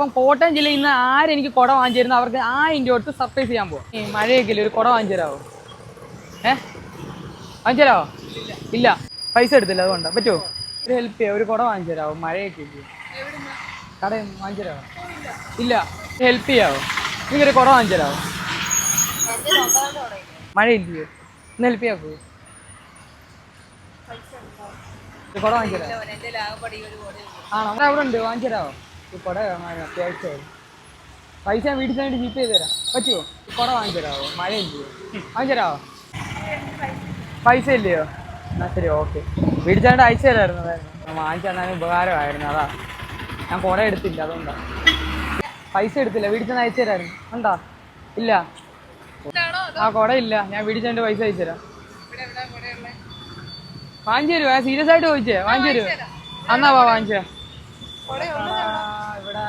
അപ്പം കോട്ടയം ജില്ലയിൽ നിന്ന് ആരെനിക്ക് കുട വാങ്ങിച്ചു തരുന്ന അവർക്ക് ആ ഇന്റെ കൊടുത്ത് സർപ്രൈസ് ചെയ്യാൻ പോകും ഈ മഴയൊക്കെ ഒരു കുട വാങ്ങിച്ചു തരാമോ ഏ? വാങ്ങിച്ചു തരാമോ ഇല്ല. പൈസ എടുത്തില്ല അതുകൊണ്ട്. പറ്റുമോ ഒരു ഹെൽപ്പ് ചെയ്യാം ഒരു കുട വാങ്ങിച്ചു തരാമോ മഴയൊക്കെ ഇല്ലേ? നിന്ന് വാങ്ങിച്ചു ഇല്ല. ഹെൽപ്പ് ചെയ്യാവോ? ഒരു കുട വാങ്ങിച്ചു തരാമോ മഴയില്ലയോ ഒന്ന് ഹെൽപ്പ് ഒരു കുട വാങ്ങിച്ചു ആണോ? അവിടെ ഉണ്ട് വാങ്ങിച്ചു തരാമോ ഈ കുട വേണം അത്യാവശ്യമായി. പൈസ ഞാൻ വീട്ടിൽ തന്നെ ജീപ്പ് ചെയ്ത് തരാം. പറ്റുമോ ഈ കുട വാങ്ങിച്ചു തരാമോ ഇല്ലയോ വാങ്ങിച്ചു തരാമോ പൈസ ഇല്ലയോ? എന്നാ ശരി ഓക്കെ വീട്ടിൽ ചേട്ടൻ അയച്ചു തരായിരുന്നു അതായിരുന്നു. വാങ്ങിച്ചു തന്നാലും ഉപകാരമായിരുന്നു അതാ. ഞാൻ കുട എടുത്തില്ല അതുകൊണ്ടാണ് പൈസ എടുത്തില്ല വീട്ടിൽ ചെന്ന് അയച്ചു തരായിരുന്നു എന്താ ഇല്ല. ആ കുട ഇല്ല. ഞാൻ വീട്ടിൽ ചെന്നിട്ട് പൈസ അയച്ചു തരാം. വാങ്ങിച്ചു തരുമോ സീരിയസ് ആയിട്ട് ചോദിച്ചേ. വാങ്ങിച്ചു തരുമോ അന്നാ വാ വാങ്ങിച്ചു തരാം. ഇവിടെ ഇവിടെ.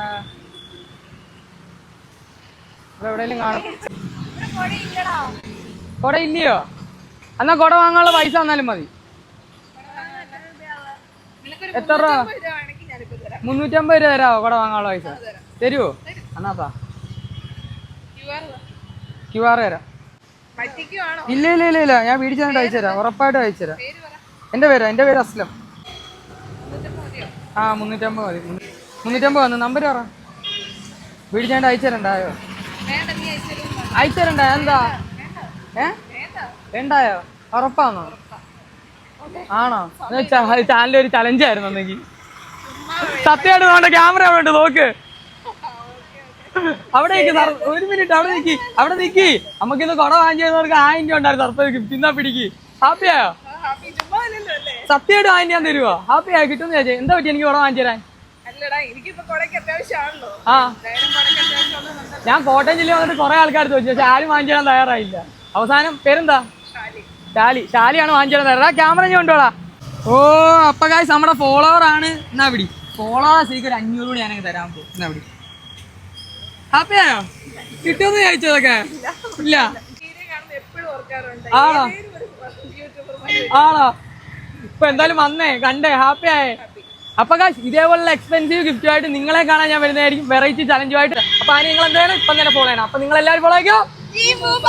എവിടെയെങ്കിലും കാണും. കുട ഇല്ലയോ? എന്നാ കൊട വാങ്ങാനുള്ള പൈസ തന്നാലും മതി. എത്ര രൂപ? മുന്നൂറ്റമ്പത് രൂപ തരാവോ കൊട വാങ്ങാനുള്ള പൈസ? തരുമോ എന്നാത്താ ക്യു ആർ തരാം. ഇല്ല ഇല്ല ഇല്ല ഇല്ല. ഞാൻ വീടിച്ചു അയച്ചു തരാം. ഉറപ്പായിട്ട് അയച്ചു തരാം. എന്റെ പേരാ എന്റെ പേര് അസ്ലം. ആ മുന്നൂറ്റമ്പത് മതി. മുന്നൂ- മുന്നൂറ്റമ്പത് വന്നു. നമ്പർ പറ. വിളിച്ചാണ്ട് ചെന്നിട്ട് അയച്ചു തരണ്ടായോ വേണ്ട നീ അയച്ചു അയച്ചു തരണ്ട എന്താ? ഏ? വേണ്ട വേണ്ടായോ? ഉറപ്പാണോ ആണോ? ചാനലിൽ ഒരു ചലഞ്ച് ആയിരുന്നു ഒന്നെങ്കിൽ സത്യമായിട്ട് വേണ്ട ക്യാമറ അവിടെ ഉണ്ട് നോക്ക്. അവിടെ ഒരു മിനിറ്റ് അവിടെ നിക്കി അവിടെ നിക്കി. നമുക്കിന്ന് ഇന്ന് കുട വാങ്ങിച്ചവർക്ക് ആയിരം രൂപ ഉണ്ടായിരുന്നു സർപ്രൈസ് ഗിഫ്റ്റ്. പിടിക്ക്. ഹാപ്പിയായോ? സത്യമായിട്ട് വാങ്ങി ഞാൻ തരുവോ? ഹാപ്പിയായോ കിട്ടുന്ന ചേച്ചി എന്താ പറ്റി? എനിക്ക് കുട വാങ്ങിച്ചു തരാൻ ആ. ഞാൻ കോട്ടയം ജില്ലയിൽ വന്നിട്ട് കുറെ ആൾക്കാർ ചോദിച്ചു. പക്ഷെ ആരും വാങ്ങിച്ചു തരാൻ തയ്യാറായില്ല. അവസാനം പേരെന്താ? ഷാലി. ഷാലിയാണ് വാങ്ങിച്ചു തരാൻ തയ്യാറാ ക്യാമറ ഞാൻ കൊണ്ടോളാ ഓ അപ്പൊ കാശ് നമ്മുടെ ഫോളോവർ ആണ്. എന്നാ പിടി ഫോളോവർ എനിക്ക് ഒരു അഞ്ഞൂറ് കൂടി ഞാനങ്ങ് തരാൻ പോകും. എന്നാ പിടി ഹാപ്പിയായോ കിട്ടുമെന്ന് ചോദിച്ചതൊക്കെ ഇല്ല. ആണോ? ആണോ? ഇപ്പൊ എന്തായാലും വന്നേ കണ്ടേ ഹാപ്പി ആയേ. അപ്പൊ കാശ് ഇതേപോലുള്ള എക്സ്പെൻസീവ് ഗിഫ്റ്റ് ആയിട്ട് നിങ്ങളെ കാണാൻ ഞാൻ വരുന്നതായിരിക്കും. വെറൈറ്റി ചലഞ്ചുമായിട്ട് അപ്പൊ അതിന് നിങ്ങൾ എന്താണ് ഇപ്പം തന്നെ ഫോളോ ചെയ്യണം. അപ്പൊ നിങ്ങൾ എല്ലാവരും ഫോളോ മൂപ്പ.